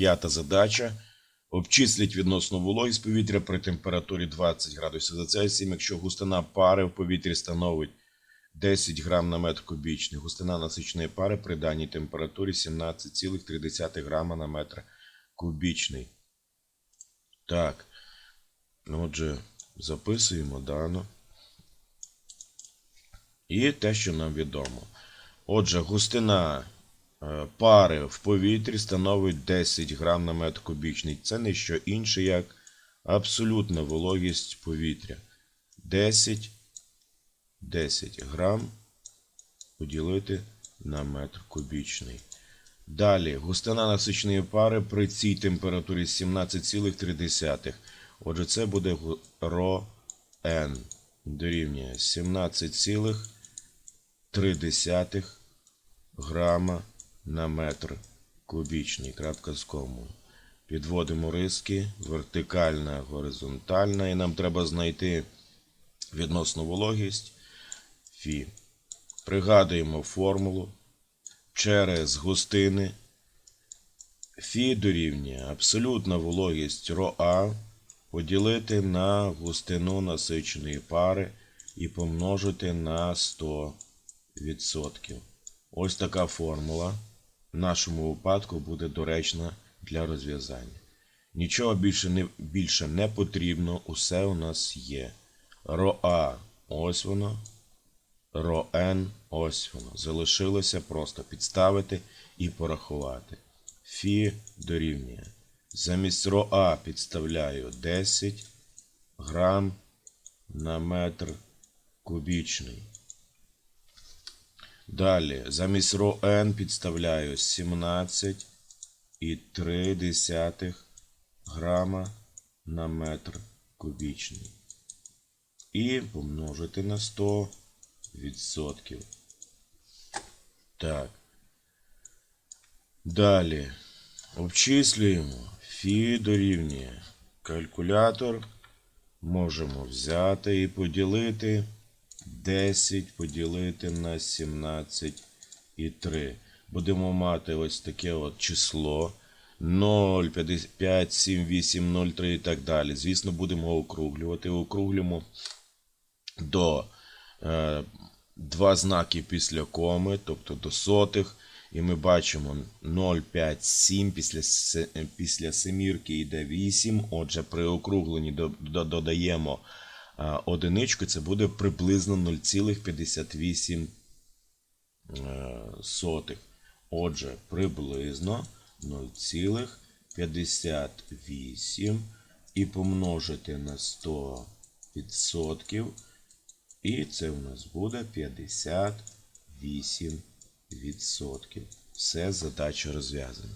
П'ята задача. Обчисліть відносну вологість повітря при температурі 20 градусів за Цельсієм, якщо густина пари в повітрі становить 10 грам на метр кубічний. Густина насиченої пари при даній температурі 17,3 грама на метр кубічний. Так. Ну, Отже, записуємо дано. І те, що нам відомо. Отже, густина пари в повітрі становить 10 грам на метр кубічний. Це не що інше, як абсолютна вологість повітря. 10, 10 грам поділити на метр кубічний. Далі, густина насиченої пари при цій температурі 17,3. Отже, це буде ро дорівнює 17,3 грама на метр кубічний. Крапка з комою. Підводимо риски, вертикальна, горизонтальна, і нам треба знайти відносну вологість Фі. Пригадуємо формулу через густини. Фі дорівнює абсолютна вологість РОА поділити на густину насиченої пари і помножити на 100%. Ось така формула в нашому випадку буде доречна для розв'язання. Нічого більше не, більше не потрібно, усе у нас є. РОА ось воно. РОН ось воно. Залишилося просто підставити і порахувати. Фі дорівнює. Замість РОА підставляю 10 грам на метр кубічний. Далі, замість РОН підставляю 17,3 грама на метр кубічний. І помножити на 100 відсотків. Так. Далі. Обчислюємо. Фі дорівнює. Калькулятор можемо взяти і поділити 10 поділити на 17,3. Будемо мати ось таке от число 0, 55, 7, 8, 0, 3 і так далі. Звісно, будемо округлювати. Округлюємо до е, два знаки після коми, тобто до сотих. І ми бачимо 0,57 після, се- е, після семірки йде 8. Отже, при округленні до- до- додаємо одиничку, це буде приблизно 0,58 е. Отже, приблизно 0,58 і помножити на 100 відсотків. І це у нас буде 58 відсотків. Все, задача розв'язана.